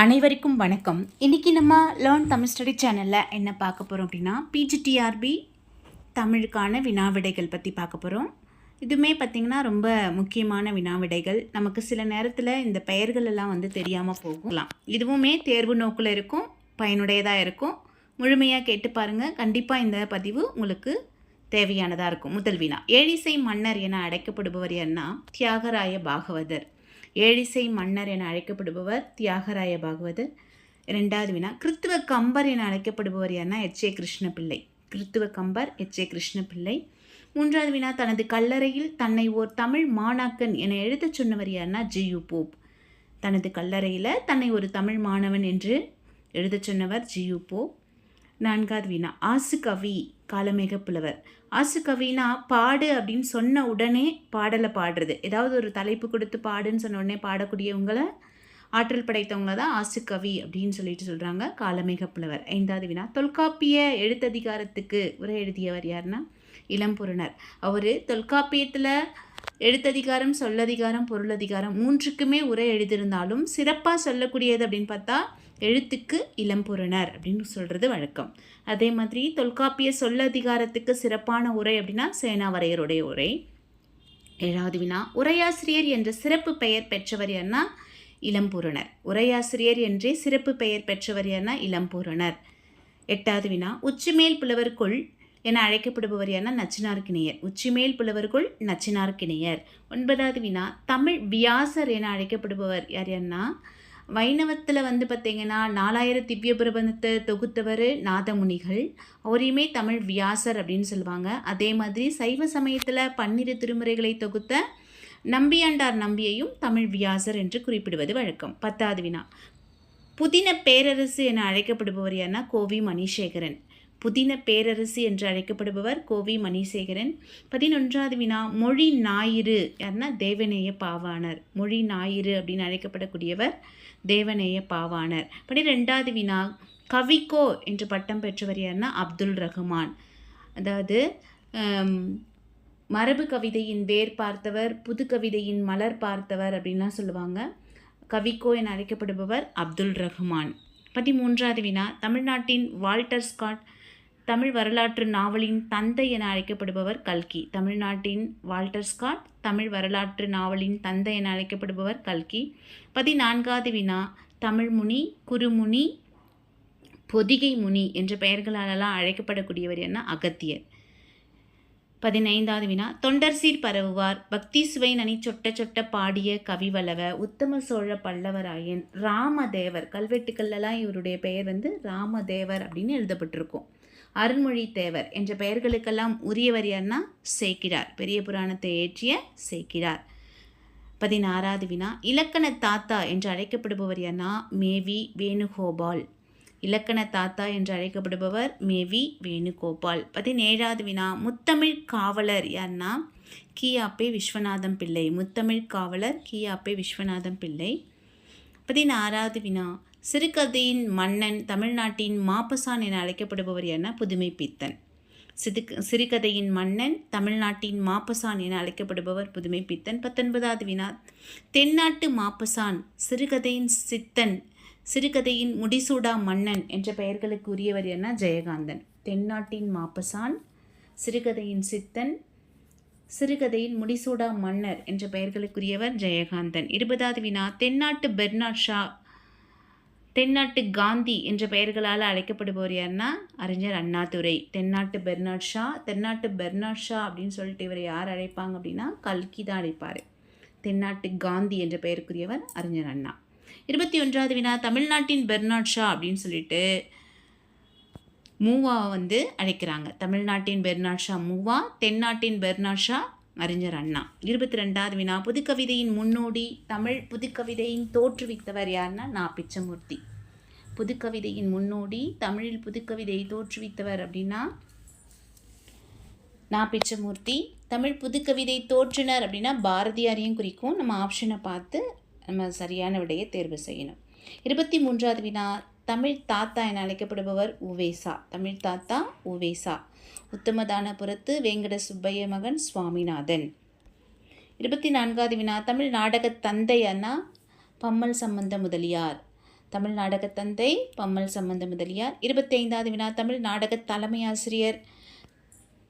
அனைவருக்கும் வணக்கம். இன்றைக்கி நம்ம லேர்ன் தமிழ் ஸ்டடி சேனலில் என்ன பார்க்க போகிறோம் அப்படின்னா பிஜிடிஆர்பி தமிழுக்கான வினாவிடைகள் பற்றி பார்க்க போகிறோம் இதுவுமே பார்த்திங்கன்னா ரொம்ப முக்கியமான வினாவிடைகள். நமக்கு சில நேரத்தில் இந்த பெயர்கள் எல்லாம் வந்து தெரியாமல் போகலாம். இதுவுமே தேர்வு நோக்கில் இருக்கும் பயனுடையதாக இருக்கும். முழுமையாக கேட்டு பாருங்கள் கண்டிப்பாக இந்த பதிவு உங்களுக்கு தேவையானதாக இருக்கும். முதல் வினா. ஏழிசை மன்னர் என அழைக்கப்படுபவர் என்ன தியாகராய பாகவதர். ஏழிசை மன்னர் என அழைக்கப்படுபவர் தியாகராய பாகவதர். ரெண்டாவது வினா கிறித்துவ கம்பர் என அழைக்கப்படுபவர் யார்னா எச். ஏ. கிருஷ்ணபிள்ளை. கிறித்துவ கம்பர் எச். ஏ. கிருஷ்ணபிள்ளை. மூன்றாவது வினா தனது கல்லறையில் தன்னை ஓர் தமிழ் மாணாக்கன் என எழுதச் சொன்னவர் யார்னா ஜியு போப். தனது கல்லறையில் தன்னை ஒரு தமிழ் மாணவன் என்று எழுதச் சொன்னவர் ஜியு போப். நான்காவது வினா ஆசு கவி காலமேக புலவர் ஆசு கவினா பாடு அப்படின்னு சொன்ன உடனே பாடலை பாடுறது. ஏதாவது ஒரு தலைப்பு கொடுத்து பாடுன்னு சொன்ன உடனே பாடக்கூடியவங்கள ஆற்றல் படைத்தவங்கள தான் ஆசு கவி அப்படின்னு சொல்லிட்டு சொல்கிறாங்க காலமேக புலவர். ஐந்தாவது வினா தொல்காப்பிய எழுத்ததிகாரத்துக்கு உரை எழுதியவர் யாருன்னா? இளம்பொருணர். அவர் தொல்காப்பியத்தில் எழுத்ததிகாரம் சொல்லதிகாரம் பொருளதிகாரம் மூன்றுக்குமே உரை எழுதியிருந்தாலும் சிறப்பாக சொல்லக்கூடியது அப்படின்னு பார்த்தா எழுத்துக்கு இளம்புறனர் அப்படின்னு சொல்கிறது வழக்கம். அதே மாதிரி தொல்காப்பிய சொல்லதிகாரத்துக்கு சிறப்பான உரை அப்படின்னா சேனாவரையருடைய உரை. ஏழாவது வினா உரையாசிரியர் என்ற சிறப்பு பெயர் பெற்றவர் யார்னா இளம்பூரணர் உரையாசிரியர் என்றே சிறப்பு பெயர் பெற்றவர் யார்னா இளம்பூரணர் எட்டாவது வினா உச்சிமேல் புலவர்க்குள் என அழைக்கப்படுபவர் யார்னா நச்சினார்க்கிணையர். உச்சிமேல் புலவர்க்குள் நச்சினார்கிணையர் ஒன்பதாவது வினா தமிழ் வியாசர் என அழைக்கப்படுபவர் யார் யார்னா வைணவத்தில் வந்து பார்த்திங்கன்னா நாலாயிரம் திவ்ய பிரபந்தத்தை தொகுத்தவர் நாதமுனிகள். அவரையுமே தமிழ் வியாசர் அப்படின்னு சொல்லுவாங்க. அதே மாதிரி சைவ சமயத்தில் பன்னிரு திருமுறைகளை தொகுத்த நம்பியாண்டார் நம்பியையும் தமிழ் வியாசர் என்று குறிப்பிடுவது வழக்கம். பத்தாவது வினா. புதின பேரரசு என அழைக்கப்படுபவர் யார்னா கோவி மணிசேகரன். புதின பேரரசு என்று அழைக்கப்படுபவர் கோவி மணிசேகரன். பதினொன்றாவது வினா மொழி ஞாயிறு. யார்னா தேவநேய பாவாணர். மொழி ஞாயிறு அப்படின்னு அழைக்கப்படக்கூடியவர் தேவநேய பாவாணர். பனிரெண்டாவது வினா கவிக்கோ என்று பட்டம் பெற்றவர் யார்னா அப்துல் ரஹ்மான். அதாவது மரபு கவிதையின் வேர் பார்த்தவர் புது கவிதையின் மலர் பார்த்தவர் அப்படின்லாம் சொல்லுவாங்க. கவிக்கோ என அழைக்கப்படுபவர் அப்துல் ரஹ்மான். பதிமூன்றாவது வினா தமிழ்நாட்டின் வால்டர் ஸ்காட் தமிழ் வரலாற்று நாவலின் தந்தை என அழைக்கப்படுபவர் கல்கி. தமிழ்நாட்டின் வால்டர் ஸ்காட் தமிழ் வரலாற்று நாவலின் தந்தை என அழைக்கப்படுபவர் கல்கி. பதினான்காவது வினா தமிழ்முனி குருமுனி பொதிகை முனி என்ற பெயர்களாலெல்லாம் அழைக்கப்படக்கூடியவர் என்ன? அகத்தியர். பதினைந்தாவது வினா தொண்டர் சீர் பரவுவார் பக்தி சுவை நனி சொட்ட சொட்ட பாடிய கவிவளவ உத்தம சோழ பல்லவராயன் ராமதேவர். கல்வெட்டுக்கள்லாம் இவருடைய பெயர் வந்து ராமதேவர் அப்படின்னு எழுதப்பட்டிருக்கும். அருண்மொழி தேவர் என்ற பெயர்களுக்கெல்லாம் உரியவர் யார்னா சேக்கிடார். பெரிய புராணத்தை ஏற்றிய சேக்கிடார். பதினாறாவது வினா இலக்கண தாத்தா என்று அழைக்கப்படுபவர் யார்னா மேவி வேணுகோபால். இலக்கண தாத்தா என்று அழைக்கப்படுபவர் மேவி வேணுகோபால். பதினேழாவது வினா முத்தமிழ் காவலர் யார்னா கியாப்பே விஸ்வநாதம் பிள்ளை. முத்தமிழ் காவலர் கியாப்பே விஸ்வநாதம் பிள்ளை. பதினாறாவது வினா சிறுகதையின் மன்னன் தமிழ்நாட்டின் மாப்பசான் என அழைக்கப்படுபவர் என புதுமை பித்தன் சிதுக்கு சிறுகதையின் மன்னன் தமிழ்நாட்டின் மாப்பசான் என அழைக்கப்படுபவர் புதுமை பித்தன் பத்தொன்பதாவது வினா. தென்னாட்டு மாப்பசான் சிறுகதையின் சித்தன் சிறுகதையின் முடிசூடா மன்னன் என்ற பெயர்களுக்கு உரியவர் என ஜெயகாந்தன். தென்னாட்டின் மாப்பசான் சிறுகதையின் சித்தன் சிறுகதையின் முடிசூடா மன்னர் என்ற பெயர்களுக்குரியவர் ஜெயகாந்தன். இருபதாவது வினா. தென்னாட்டு பெர்னாட் ஷா தென்னாட்டு காந்தி என்ற பெயர்களால் அழைக்கப்படுபவர் யாருன்னா அறிஞர் அண்ணாதுரை. தென்னாட்டு பெர்னாட் ஷா. தென்னாட்டு பெர்னாட் ஷா அப்படின்னு சொல்லிட்டு இவரை யார் அழைப்பாங்க அப்படின்னா கல்கி தான் அழைப்பார். தென்னாட்டு காந்தி என்ற பெயருக்குரியவர் அறிஞர் அண்ணா. இருபத்தி ஒன்றாவது வினா தமிழ்நாட்டின் பெர்னாட் ஷா அப்படின்னு சொல்லிட்டு மூவாவை வந்து அழைக்கிறாங்க. தமிழ்நாட்டின் பெர்னாட் ஷா மூவா தென்னாட்டின் பெர்னாட் ஷா அறிஞர் அண்ணா. இருபத்தி ரெண்டாவது வினா. புதுக்கவிதையின் முன்னோடி தமிழ் புதுக்கவிதையின் தோற்றுவித்தவர் யாருன்னா நான் பிச்சமூர்த்தி. புதுக்கவிதையின் முன்னோடி தமிழில் புதுக்கவிதையை தோற்றுவித்தவர் அப்படின்னா நான் பிச்சமூர்த்தி. தமிழ் புதுக்கவிதை தோற்றுனர் அப்படின்னா பாரதியாரையும் குறிக்கும். நம்ம ஆப்ஷனை பார்த்து நம்ம சரியான விடையை தேர்வு செய்யணும். இருபத்தி மூன்றாவது வினா. தமிழ் தாத்தா என அழைக்கப்படுபவர் உவேசா. தமிழ் தாத்தா உவேசா. உத்தமதானபுரத்து வேங்கட சுப்பைய மகன் சுவாமிநாதன். இருபத்தி நான்காவது வினா தமிழ் நாடக தந்தை அண்ணா பம்மல் சம்பந்த முதலியார். தமிழ் நாடகத் தந்தை பம்மல் சம்பந்த முதலியார். இருபத்தைந்தாவது வினா தமிழ் நாடக தலைமை ஆசிரியர்.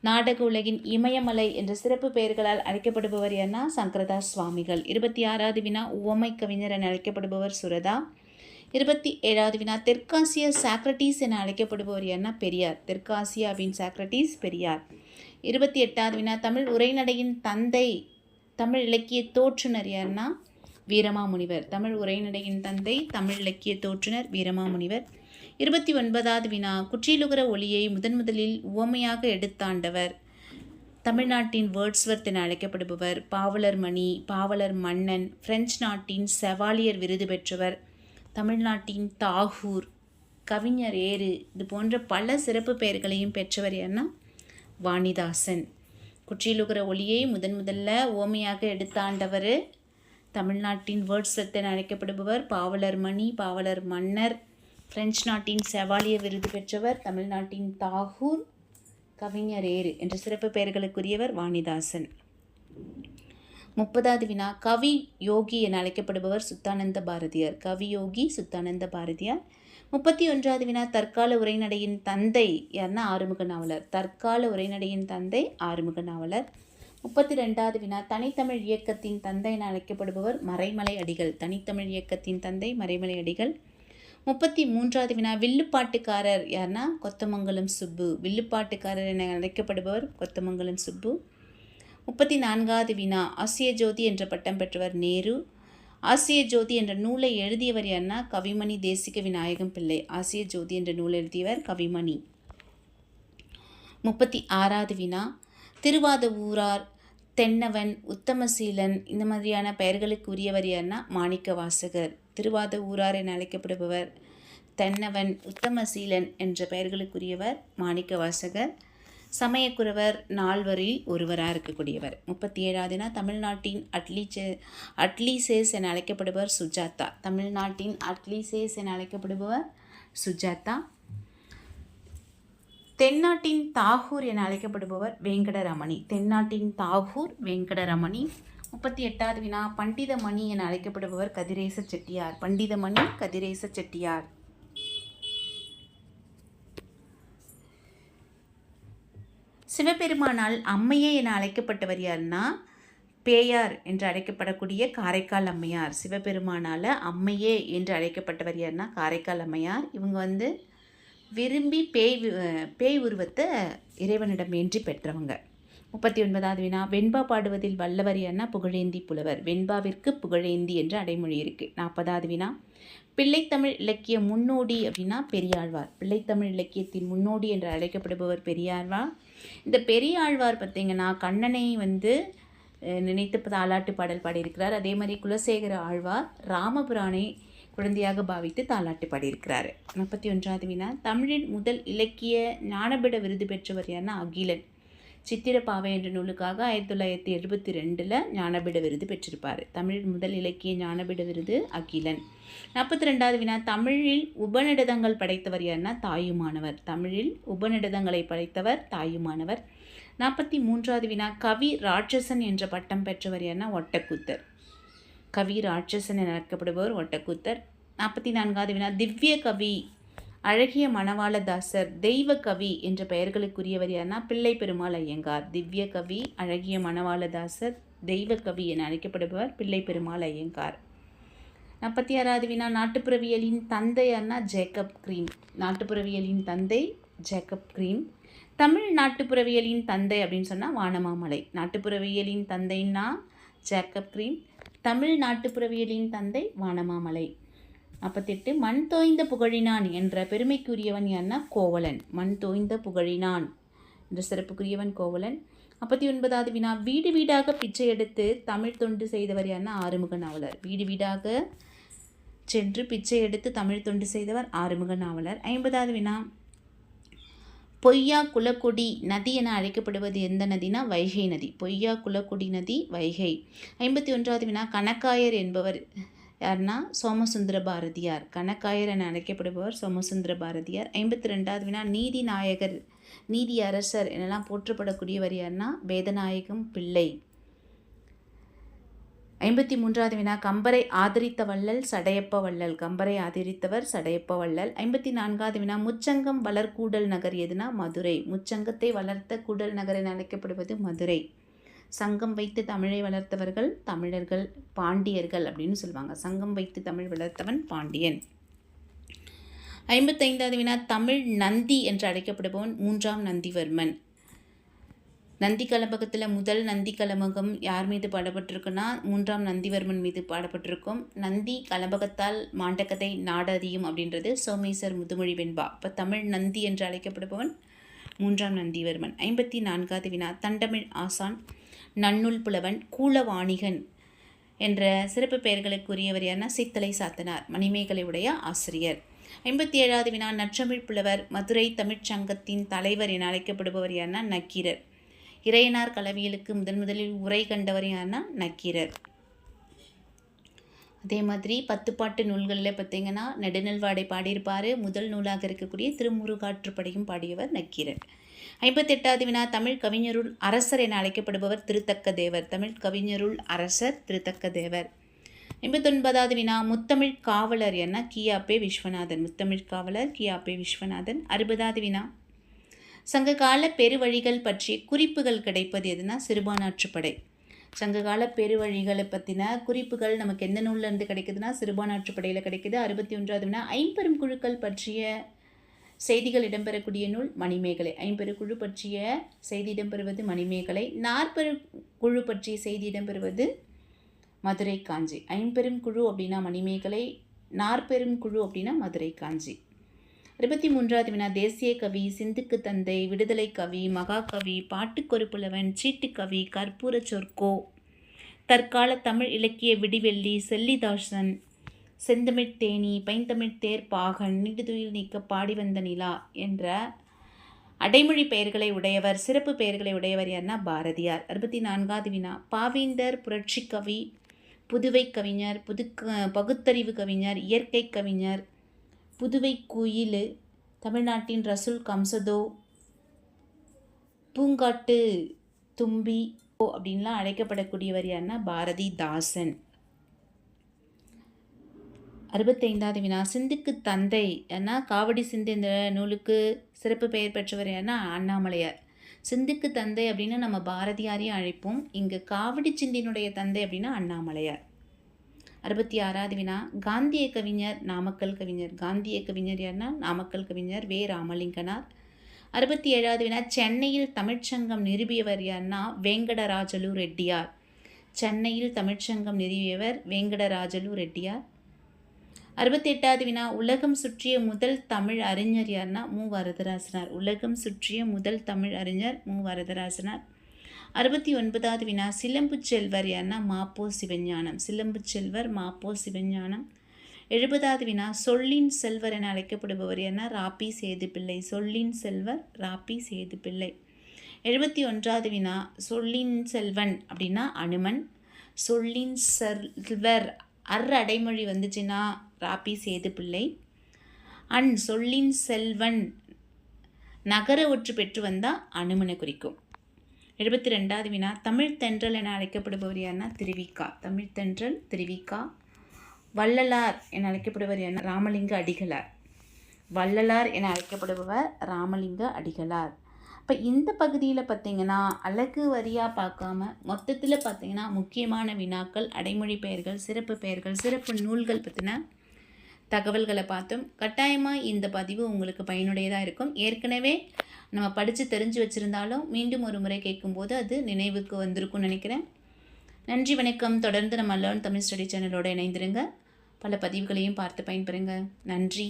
நாடக உலகின் இமயமலை என்ற சிறப்பு பெயர்களால் அழைக்கப்படுபவர் யார்னா சங்கரதாஸ் சுவாமிகள். இருபத்தி ஆறாவது வினா உவமை கவிஞர் என அழைக்கப்படுபவர் சுரதா. இருபத்தி ஏழாவது வினா தெற்காசிய சாக்ரட்டிஸ் என அழைக்கப்படுபவர் யார்னா பெரியார். தெற்காசியாவின் சாக்ரட்டிஸ் பெரியார். இருபத்தி எட்டாவது வினா தமிழ் உரைநடையின் தந்தை தமிழ் இலக்கிய தோற்றுனர் யார்னா வீரமாமுனிவர். தமிழ் உரைநடையின் தந்தை தமிழ் இலக்கிய தோற்றுனர் வீரமாமுனிவர். இருபத்தி ஒன்பதாவது வினா குற்றியலுகர ஒளியை முதன் முதலில் உவமையாக எடுத்தாண்டவர். தமிழ்நாட்டின் வேர்ட்ஸ்வர்த் என அழைக்கப்படுபவர். பாவலர் மணி பாவலர் மன்னன் பிரெஞ்சு நாட்டின் செவாலியர் விருது பெற்றவர். தமிழ்நாட்டின் தாகூர் கவிஞர் ஏறு இது போன்ற பல சிறப்பு பெயர்களையும் பெற்றவர் யார்னா வாணிதாசன். குற்றியிலுகிற ஒளியை முதன் முதல்ல ஓமையாக எடுத்தாண்டவர். தமிழ்நாட்டின் வேர்ட்ஸ் என அழைக்கப்படுபவர் பாவலர் மணி பாவலர் மன்னர். பிரெஞ்சு நாட்டின் செவாலிய விருது பெற்றவர் தமிழ்நாட்டின் தாகூர் கவிஞர் ஏறு என்ற சிறப்பு பெயர்களுக்குரியவர் வாணிதாசன். முப்பதாவது வினா கவி யோகி என அழைக்கப்படுபவர் சுத்தானந்த பாரதியார். கவி யோகி சுத்தானந்த பாரதியார். முப்பத்தி ஒன்றாவது வினா தற்கால உரைநடையின் தந்தை யார்னா ஆறுமுக நாவலர். தற்கால உரைநடையின் தந்தை ஆறுமுக நாவலர். முப்பத்தி ரெண்டாவது வினா தனித்தமிழ் இயக்கத்தின் தந்தை என அழைக்கப்படுபவர் மறைமலை அடிகள். தனித்தமிழ் இயக்கத்தின் தந்தை மறைமலை அடிகள். முப்பத்தி மூன்றாவது வினா வில்லுப்பாட்டுக்காரர் யார்னா? கொத்தமங்கலம் சுப்பு. வில்லுப்பாட்டுக்காரர் என அழைக்கப்படுபவர் கொத்தமங்கலம் சுப்பு. முப்பத்தி நான்காவது வினா. ஆசிய ஜோதி என்ற பட்டம் பெற்றவர் நேரு. ஆசிய ஜோதி என்ற நூலை எழுதியவர் யார்னா கவிமணி தேசிக விநாயகம் பிள்ளை. ஆசிய ஜோதி என்ற நூல் எழுதியவர் கவிமணி. முப்பத்தி ஆறாவது வினா. திருவாத ஊரார் தென்னவன் உத்தமசீலன் இந்த மாதிரியான பெயர்களுக்கு உரியவர் யார்னா மாணிக்க வாசகர் திருவாத ஊரார் என அழைக்கப்படுபவர் தென்னவன் உத்தமசீலன் என்ற பெயர்களுக்குரியவர் மாணிக்க வாசகர் சமயக்குறவர் நால்வரில் ஒருவராக இருக்கக்கூடியவர். முப்பத்தி ஏழாவதுனா தமிழ்நாட்டின் அட்லீச்சே அட்லீசேஸ் என அழைக்கப்படுபவர் சுஜாதா. தமிழ்நாட்டின் அட்லீசேஸ் என அழைக்கப்படுபவர் சுஜாதா. தென்னாட்டின் தாகூர் என அழைக்கப்படுபவர் வெங்கடரமணி. தென்னாட்டின் தாகூர் வெங்கடரமணி. முப்பத்தி எட்டாவது வினா பண்டிதமணி என அழைக்கப்படுபவர் கதிரேச செட்டியார். பண்டிதமணி கதிரேச செட்டியார். சிவபெருமானால் அம்மையே என அழைக்கப்பட்டவர் யாருன்னா பேயார் என்று அழைக்கப்படக்கூடிய காரைக்கால் அம்மையார். சிவபெருமானால் அம்மையே என்று அழைக்கப்பட்டவர் யாருன்னா காரைக்கால் அம்மையார். இவங்க வந்து விரும்பி பேய் பேய் உருவத்தை இறைவனிடம் வேண்டி பெற்றவங்க. முப்பத்தி ஒன்பதாவது வினா வெண்பா பாடுவதில் வல்லவர் யார்னா புகழேந்தி புலவர். வெண்பாவிற்கு புகழேந்தி என்ற அடைமொழி இருக்குது நாற்பதாவது வினா பிள்ளைத்தமிழ் இலக்கிய முன்னோடி அப்படின்னா பெரியாழ்வார். பிள்ளைத்தமிழ் இலக்கியத்தின் முன்னோடி என்று அழைக்கப்படுபவர் பெரியாழ்வார். இந்த பெரியாழ்வார் பார்த்திங்கன்னா கண்ணனை வந்து நினைத்து தாலாட்டு பாடல் பாடியிருக்கிறார். அதே மாதிரி குலசேகர ஆழ்வார் ராமபுராணை குழந்தையாக பாவித்து தாலாட்டு பாடியிருக்கிறார். முப்பத்தி ஒன்றாவது வினா தமிழின் முதல் இலக்கிய ஞானபிட விருது பெற்றவர் யாருன்னா அகிலன். சித்திரப்பாவை என்ற நூலுக்காக ஆயிரத்தி தொள்ளாயிரத்தி எழுபத்தி ரெண்டில் ஞானபீட விருது பெற்றிருப்பார். தமிழின் முதல் இலக்கிய ஞானபீட விருது அகிலன். நாற்பத்தி ரெண்டாவது வினா தமிழில் உபநிடதங்கள் படைத்தவர் யாருன்னா தாயுமானவர். தமிழில் உபநிடதங்களை படைத்தவர் தாயுமானவர். நாற்பத்தி மூன்றாவது வினா கவி ராட்சசன் என்ற பட்டம் பெற்றவர் யாருன்னா ஒட்டக்கூத்தர். கவி ராட்சசன் என அழைக்கப்படுபவர் ஒட்டக்கூத்தர். நாற்பத்தி நான்காவது வினா திவ்ய கவி அழகிய மணவாளதாசர் தெய்வ கவி என்ற பெயர்களுக்குரியவர் யார்னா பிள்ளை பெருமாள் ஐயங்கார். திவ்ய கவி அழகிய மணவாளதாசர் தெய்வ கவி என அழைக்கப்படுபவர் பிள்ளை பெருமாள் ஐயங்கார். நாற்பத்தி ஆறாவது வினா நாட்டுப்புறவியலின் தந்தை யார்னா ஜேக்கப் கிரீம் நாட்டுப்புறவியலின் தந்தை ஜேக்கப் கிரீம் தமிழ் நாட்டுப்புறவியலின் தந்தை அப்படின்னு சொன்னால் வானமாமலை. நாட்டுப்புறவியலின் தந்தைன்னா ஜேக்கப் கிரீம் தமிழ் நாட்டுப்புறவியலின் தந்தை வானமாமலை. நாற்பத்தெட்டு மண் தோய்ந்த புகழினான் என்ற பெருமைக்குரியவன் யார்னா கோவலன். மண் தோய்ந்த புகழினான் என்ற சிறப்புக்குரியவன் கோவலன். நாற்பத்தி ஒன்பதாவது வினா வீடு வீடாக பிச்சை எடுத்து தமிழ் தொண்டு செய்தவர் யார்னா ஆறுமுக நாவலர் வீடு வீடாக சென்று பிச்சை எடுத்து தமிழ் தொண்டு செய்தவர் ஆறுமுக நாவலர் ஐம்பதாவது வினா பொய்யா குலக்கொடி நதி என அழைக்கப்படுவது எந்த நதினா வைகை நதி. பொய்யா குலக்குடி நதி வைகை. ஐம்பத்தி ஒன்றாவது வினா கணக்காயர் என்பவர் யார்னா சோமசுந்தர பாரதியார். கணக்காயர் என அழைக்கப்படுபவர் சோமசுந்தர பாரதியார். ஐம்பத்தி ரெண்டாவது வினா நீதி நாயகர் நீதி அரசர் எனலாம் போற்றப்படக்கூடியவர் யார்னா வேதநாயகம் பிள்ளை. ஐம்பத்தி மூன்றாவது வினா கம்பரை ஆதரித்த வள்ளல் சடையப்ப வள்ளல். கம்பரை ஆதரித்தவர் சடையப்ப வள்ளல். ஐம்பத்தி நான்காவது வினா முச்சங்கம் வளர்கூடல் நகர் எதுனா மதுரை. முச்சங்கத்தை வளர்த்த கூடல் நகர் என அழைக்கப்படுவது மதுரை. சங்கம் வைத்து தமிழை வளர்த்தவர்கள் தமிழர்கள் பாண்டியர்கள் அப்படின்னு சொல்லுவாங்க. சங்கம் வைத்து தமிழ் வளர்த்தவன் பாண்டியன். ஐம்பத்தைந்தாவது வினா தமிழ் நந்தி என்று அழைக்கப்படுபவன் மூன்றாம் நந்திவர்மன். நந்தி கலம்பகத்தில் முதல் நந்தி கலம்பகம் யார் மீது பாடப்பட்டிருக்குன்னா மூன்றாம் நந்திவர்மன் மீது பாடப்பட்டிருக்கும். நந்தி கலம்பகத்தால் மாண்டக்கதை நாடறியும் அப்படின்றது சோமேசர் முதுமொழி வெண்பா இப்போ தமிழ் நந்தி என்று அழைக்கப்படுபவன் மூன்றாம் நந்திவர்மன். ஐம்பத்தி நான்காவது வினா தண்டமிழ் ஆசான். நன்னுல் புலவன் கூலவாணிகன் என்ற சிறப்பு பெயர்களுக்குரியவர் யார்னா சித்தலை சாத்தனார் மணிமேகலை உடைய ஆசிரியர். ஐம்பத்தி ஏழாவது வினா நற்றமிழ் புலவர் மதுரை தமிழ்ச் சங்கத்தின் தலைவர் என அழைக்கப்படுபவர் யார்னா நக்கீரர். இறையனார் கலவியலுக்கு முதன் முதலில் உரை கண்டவர் யார்னா நக்கீரர். அதே மாதிரி பத்துப்பாட்டு நூல்களில் பார்த்தீங்கன்னா நெடுநல்வாடை பாடியிருப்பார். முதல் நூலாக இருக்கக்கூடிய திருமுருகாற்றுப்படையும் பாடியவர் நக்கீரர். ஐம்பத்தெட்டாவது வினா தமிழ் கவிஞருள் அரசர் என அழைக்கப்படுபவர் திருத்தக்க தேவர். தமிழ் கவிஞருள் அரசர் திருத்தக்க தேவர். எண்பத்தொன்பதாவது வினா முத்தமிழ் காவலர் என கியாப்பே விஸ்வநாதன். முத்தமிழ் காவலர் கியாப்பே விஸ்வநாதன். அறுபதாவது வினா. சங்ககால பெருவழிகள் பற்றிய குறிப்புகள் கிடைப்பது எதுனா சிறுபானாற்றுப்படை சங்ககால பெருவழிகளை பற்றின குறிப்புகள் நமக்கு எந்த நூல்லேருந்து கிடைக்குதுன்னா சிறுபானாற்றுப்படையில் கிடைக்குது. அறுபத்தி ஒன்றாவது வினா ஐம்பெரும் குழுக்கள் பற்றிய செய்திகள் இடம்பெறக்கூடிய நூல் மணிமேகலை. ஐம்பெரு குழு பற்றிய செய்தி இடம்பெறுவது மணிமேகலை. நாற்பெரு குழு பற்றிய செய்தி இடம்பெறுவது மதுரை காஞ்சி. ஐம்பெரும் குழு அப்படின்னா மணிமேகலை நாற்பெரும் குழு அப்படின்னா மதுரை காஞ்சி. இருபத்தி மூன்றாவது வினா தேசிய கவி சிந்துக்கு தந்தை விடுதலை கவி மகாகவி பாட்டுக்கொருப்புலவன் சீட்டுக்கவி கற்பூர சொற்கோ தற்கால தமிழ் இலக்கிய விடிவெள்ளி செல்லிதாசன் செந்தமிழ் தேனி பைந்தமிழ் தேர் பாகன் நீடுதுயில் நீக்க பாடி வந்த நிலா என்ற அடைமொழி பெயர்களை உடையவர் சிறப்பு பெயர்களை உடையவர் யார்னா பாரதியார். அறுபத்தி நான்காவது வினா. பாவேந்தர் புரட்சி கவி புதுவை கவிஞர் புது பகுத்தறிவு கவிஞர் இயற்கை கவிஞர் புதுவை குயில் தமிழ்நாட்டின் ரசுல் கம்சதோ பூங்காட்டு தும்பி அப்படின்லாம் அழைக்கப்படக்கூடியவர் பாரதி பாரதிதாசன். அறுபத்தைந்தாவது வினா. சிந்துக்கு தந்தை ஏன்னா காவடி சிந்து இந்த நூலுக்கு சிறப்பு பெயர் பெற்றவர் யாருன்னா அண்ணாமலையார். சிந்துக்கு தந்தை அப்படின்னு நம்ம பாரதியாரையும் அழைப்போம். இங்கே காவடி சிந்தினுடைய தந்தை அப்படின்னா அண்ணாமலையார். அறுபத்தி ஆறாவது வினா. காந்திய கவிஞர் நாமக்கல் கவிஞர். காந்திய கவிஞர் யார்னா நாமக்கல் கவிஞர் வே. ராமலிங்கனார். அறுபத்தி ஏழாவது வினா. சென்னையில் தமிழ்ச்சங்கம் நிறுவியவர் யார்னா வேங்கடராஜலு ரெட்டியார். சென்னையில் தமிழ்ச்சங்கம் நிறுவியவர் வேங்கடராஜலு ரெட்டியார். அறுபத்தி எட்டாவது வினா உலகம் சுற்றிய முதல் தமிழ் அறிஞர் யார்னா மு. வரதராசனார். உலகம் சுற்றிய முதல் தமிழ் அறிஞர் மு. வரதராசனார். அறுபத்தி ஒன்பதாவது வினா சிலம்பு செல்வர் யார்னா மாப்போ சிவஞானம். சிலம்பு செல்வர் மாப்போ சிவஞானம். எழுபதாவது வினா சொல்லின் செல்வர் என அழைக்கப்படுபவர் யாருன்னா ராப்பி சேது பிள்ளை சொல்லின் செல்வர் ராப்பி சேது பிள்ளை எழுபத்தி ஒன்றாவது வினா சொல்லின் செல்வன் அப்படின்னா அனுமன். சொல்லின் செல்வர் அர் அடைமொழி வந்துச்சுன்னா ராப்பி சேது பிள்ளை. அன் சொல்லின் செல்வன் நகர ஒற்று பெற்று வந்தால் அனுமனை குறிக்கும். எழுபத்தி ரெண்டாவது வினா தமிழ் தென்றல் என அழைக்கப்படுபவர் யார்னா திருவிக்கா. தமிழ் தென்றல் திருவிக்கா. வள்ளலார் என அழைக்கப்படுபவர் யார்னா ராமலிங்க அடிகளார். வள்ளலார் என அழைக்கப்படுபவர் ராமலிங்க அடிகளார். இப்போ இந்த பகுதியில் பார்த்தீங்கன்னா அழகு வரியாக பார்க்காம மொத்தத்தில் பார்த்தீங்கன்னா முக்கியமான வினாக்கள் அடைமொழி பெயர்கள் சிறப்பு பெயர்கள் சிறப்பு நூல்கள் பற்றின தகவல்களை பார்த்தோம் கட்டாயமாக இந்த பதிவு உங்களுக்கு பயனுடையதாக இருக்கும். ஏற்கனவே நம்ம படித்து தெரிஞ்சு வச்சுருந்தாலும் மீண்டும் ஒரு முறை கேட்கும்போது அது நினைவுக்கு வந்திருக்கும்னு நினைக்கிறேன். நன்றி வணக்கம். தொடர்ந்து நம்ம லேர்ன் தமிழ் ஸ்டடி சேனலோடு இணைந்திருங்க. பல பதிவுகளையும் பார்த்து பயன்பெறுங்க. நன்றி.